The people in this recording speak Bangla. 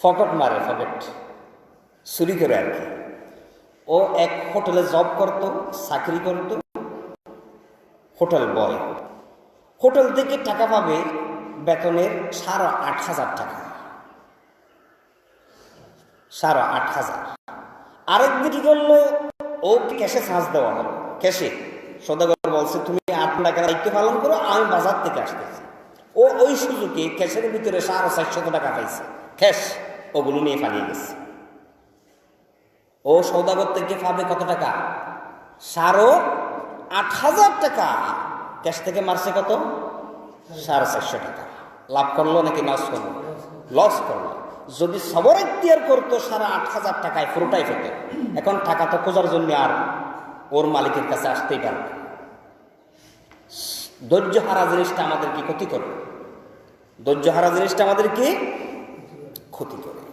ফকট মারে ফকট চুরি করে আর কি। ও এক হোটেলে জব করত, চাকরি করত, হোটেল বয়। হোটেল থেকে টাকা পাবে বেতনের সাড়ে আট হাজার টাকা। সাড়ে আট হাজার। আরেকদিন কি করল ও ক্যাশে চার্জ দেওয়া হলো ক্যাশে। সদাগর বলছে, তুমি আট টাকা দায়িত্ব পালন করো, আমি বাজার থেকে আসতেছি। ও ওই সুযোগে ক্যাশের ভিতরে সাড়ে চারশত টাকা পাইছে। ক্যাশ। ওগুলো নিয়ে পালিয়ে গেছে। ও সৌদাগর থেকে পাবে কত টাকা? সাড়ে আট হাজার টাকা। ক্যাশ থেকে মারছে কত? সাড়ে চারশো টাকা। লাভ করল নাকি লস করল? লস করল। যদি সবর এখতিয়ার করতো, সাড়ে আট হাজার টাকায় পুরোটাই পেত এখন টাকা তো খোঁজার জন্য আর ওর মালিকের কাছে আসতেই পারবে না। ধৈর্য হারা জিনিসটা আমাদের কি ক্ষতি করে ধৈর্য হারা জিনিসটা আমাদের কি ক্ষতি করে